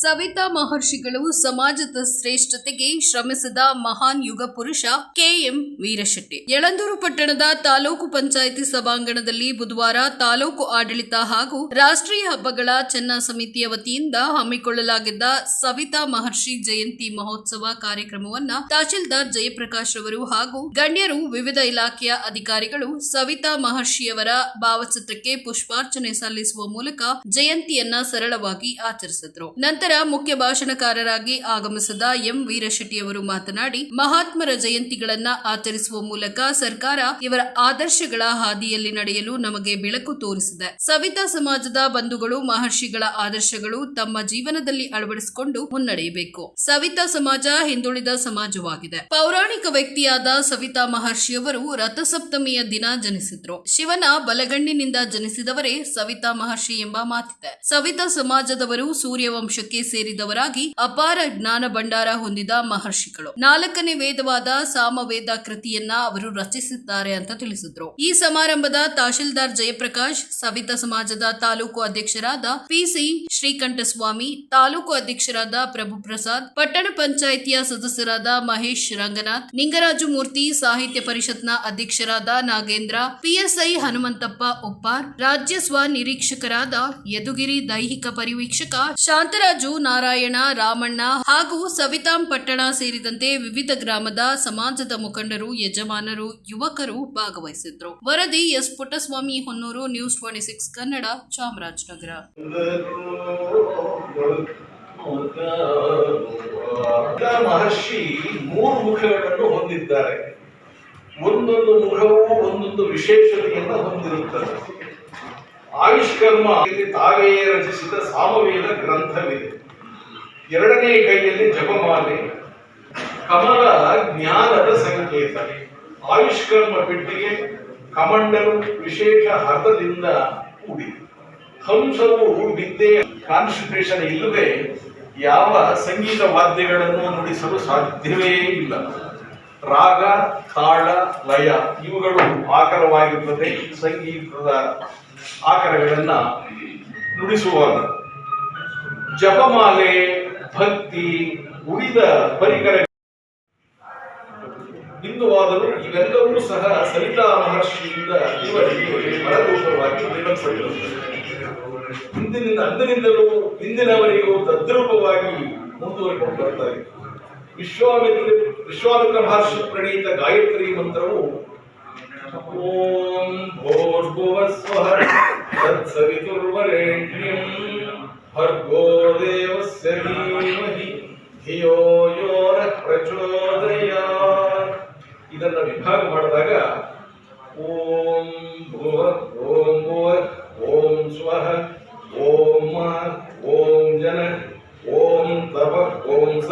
ಸವಿತಾ ಮಹರ್ಷಿಗಳು ಸಮಾಜದ ಶ್ರೇಷ್ಠತೆಗೆ ಶ್ರಮಿಸಿದ ಮಹಾನ್ ಯುಗ ಪುರುಷ ಕೆಎಂ ವೀರಶೆಟ್ಟಿ. ಯಳಂದೂರು ಪಟ್ಟಣದ ತಾಲೂಕು ಪಂಚಾಯಿತಿ ಸಭಾಂಗಣದಲ್ಲಿ ಬುಧವಾರ ತಾಲೂಕು ಆಡಳಿತ ಹಾಗೂ ರಾಷ್ಟ್ರೀಯ ಹಬ್ಬಗಳ ಚೆನ್ನ ಸಮಿತಿಯ ವತಿಯಿಂದ ಹಮ್ಮಿಕೊಳ್ಳಲಾಗಿದ್ದ ಸವಿತಾ ಮಹರ್ಷಿ ಜಯಂತಿ ಮಹೋತ್ಸವ ಕಾರ್ಯಕ್ರಮವನ್ನ ತಹಶೀಲ್ದಾರ್ ಜಯಪ್ರಕಾಶ್ ಅವರು ಹಾಗೂ ಗಣ್ಯರು ವಿವಿಧ ಇಲಾಖೆಯ ಅಧಿಕಾರಿಗಳು ಸವಿತಾ ಮಹರ್ಷಿಯವರ ಭಾವಚಿತ್ರಕ್ಕೆ ಪುಷ್ಪಾರ್ಚನೆ ಸಲ್ಲಿಸುವ ಮೂಲಕ ಜಯಂತಿಯನ್ನ ಸರಳವಾಗಿ ಆಚರಿಸಿದ್ರು. ನಂತರ ಮುಖ್ಯ ಭಾಷಣಕಾರರಾಗಿ ಆಗಮಿಸಿದ ಎಂ ವೀರಶೆಟ್ಟಿಯವರು ಮಾತನಾಡಿ, ಮಹಾತ್ಮರ ಜಯಂತಿಗಳನ್ನ ಆಚರಿಸುವ ಮೂಲಕ ಸರ್ಕಾರ ಇವರ ಆದರ್ಶಗಳ ಹಾದಿಯಲ್ಲಿ ನಡೆಯಲು ನಮಗೆ ಬೆಳಕು ತೋರಿಸಿದೆ. ಸವಿತಾ ಸಮಾಜದ ಬಂಧುಗಳು, ಮಹರ್ಷಿಗಳ ಆದರ್ಶಗಳು ತಮ್ಮ ಜೀವನದಲ್ಲಿ ಅಳವಡಿಸಿಕೊಂಡು ಮುನ್ನಡೆಯಬೇಕು. ಸವಿತಾ ಸಮಾಜ ಹಿಂದುಳಿದ ಸಮಾಜವಾಗಿದೆ. ಪೌರಾಣಿಕ ವ್ಯಕ್ತಿಯಾದ ಸವಿತಾ ಮಹರ್ಷಿಯವರು ರಥಸಪ್ತಮಿಯ ದಿನ ಜನಿಸಿದ್ರು. ಶಿವನ ಬಲಗಣ್ಣಿನಿಂದ ಜನಿಸಿದವರೇ ಸವಿತಾ ಮಹರ್ಷಿ ಎಂಬ ಮಾತಿದೆ. ಸವಿತಾ ಸಮಾಜದವರು ಸೂರ್ಯವಂಶಕ್ಕೆ ಸೇರಿದವರಾಗಿ ಅಪಾರ ಜ್ಞಾನ ಭಂಡಾರ ಹೊಂದಿದ ಮಹರ್ಷಿಗಳು. ನಾಲ್ಕನೇ ವೇದವಾದ ಸಾಮವೇದ ಕೃತಿಯನ್ನ ಅವರು ರಚಿಸಿದ್ದಾರೆ ಅಂತ ತಿಳಿಸಿದ್ರು. ಈ ಸಮಾರಂಭದ ತಹಶೀಲ್ದಾರ್ ಜಯಪ್ರಕಾಶ್, ಸವಿತಾ ಸಮಾಜದ ತಾಲೂಕು ಅಧ್ಯಕ್ಷರಾದ ಪಿಸಿ ಶ್ರೀಕಂಠಸ್ವಾಮಿ, ತಾಲೂಕು ಅಧ್ಯಕ್ಷರಾದ ಪ್ರಭು ಪ್ರಸಾದ್ ಪಟ್ಟಣ ಪಂಚಾಯಿತಿಯ ಸದಸ್ಯರಾದ ಮಹೇಶ್ ರಂಗನಾಥ್, ನಿಂಗರಾಜು ಮೂರ್ತಿ, ಸಾಹಿತ್ಯ ಪರಿಷತ್ನ ಅಧ್ಯಕ್ಷರಾದ ನಾಗೇಂದ್ರ, ಪಿಎಸ್ಐ ಹನುಮಂತಪ್ಪ ಉಪ್ಪಾರ್ ರಾಜ್ಯ ಸ್ವ ನಿರೀಕ್ಷಕರಾದ ಯದುಗಿರಿ ದೈಹಿಕ ಪರಿವೀಕ್ಷಕ ಶಾಂತರಾಜು ನಾರಾಯಣ, ರಾಮಣ್ಣ ಹಾಗೂ ಸವಿತಾಂ ಪಟ್ಟಣ ಸೇರಿದಂತೆ ವಿವಿಧ ಗ್ರಾಮದ ಸಮಾಜದ ಮುಖಂಡರು, ಯಜಮಾನರು, ಯುವಕರು ಭಾಗವಹಿಸಿದ್ರು. ವರದಿ S Puttaswamy Honnur, news twenty six Kannada, Chamarajanagar. ಮಹರ್ಷಿ ಮೂರು ಮುಖಗಳನ್ನು ಹೊಂದಿದ್ದಾರೆ. ಒಂದೊಂದು ಮುಖವು ಒಂದೊಂದು ವಿಶೇಷತೆಯನ್ನು ಹೊಂದಿರುತ್ತದೆ. ಆಯುಷ್ಕರ್ಮ ಇಲ್ಲಿ ತಾವೇ ರಚಿಸಿದ ಸಾಮವೇದ ಗ್ರಂಥವಿದೆ. ಎರಡನೇ ಕೈಯಲ್ಲಿ ಜಪಮಾಲೆ, ಕಮಲ ಜ್ಞಾನದ ಸಂಕೇತ. ಆಯುಷ್ಕರ್ಮ ಪೆಟ್ಟಿಗೆ ಕಮಂಡಲು ವಿಶೇಷ ಹರ್ಧದಿಂದ ಕೂಡಿದೆ. ಹಂಸವು ವಿದ್ಯೆಯ ಕಾನ್ಸಂಟ್ರೇಷನ್ ಇಲ್ಲದೆ ಯಾವ ಸಂಗೀತ ವಾದ್ಯಗಳನ್ನು ನುಡಿಸಲು ಸಾಧ್ಯವೇ ಇಲ್ಲ. ರಾಗ, ತಾಳ, ಲಯ ಇವುಗಳು ಆಕರವಾಗಿರುತ್ತದೆ. ಸಂಗೀತದ ಆಕರಗಳನ್ನ ನುಡಿಸುವಾಗ ಜಪಮಾಲೆ, ಭಕ್ತಿ, ಉಳಿದ ಪರಿಕರ ಹಿಂದುವಾದರೂ ಇವೆಲ್ಲವೂ ಸಹ ಸವಿತಾ ಮಹರ್ಷಿಯಿಂದ ಮರರೂಪವಾಗಿ ಹಿಂದಿನಿಂದ ಅಂದಿನಿಂದಲೂ ಹಿಂದಿನವರಿಗೂ ತದ್ರೂಪವಾಗಿ ಮುಂದುವರಿಕೊಂಡು ಬರ್ತಾ ಇದೆ ವಿಶ್ವಾಮಿತ್ರ ವಿಶ್ವಾಮಿತ್ರ ಮಹರ್ಷಿ ಪ್ರಣೀತ ಗಾಯತ್ರಿ ಮಂತ್ರವು, ಓಂ ಭೋರ್ಭುವಸ್ವಃ ತತ್ಸವಿತುರ್ವರೆಣ್ಯಂ ಭರ್ಗೋ ದೇವಸ್ಯ ಧಿಯೋ ಯೋ ಪ್ರಚೋದಯ ಇದನ್ನ ವಿಭಾಗ ಮಾಡಿದಾಗ, ಓಂ ಭುವ ಓಂ ಭುವ ಓಂ ಸ್ವಃ ಓಂ ಮ ಓಂ ಜನ ಓಂ ತಪ ಓಂ ಸತ್ಯಂ ಓಂ ತತ್ಸ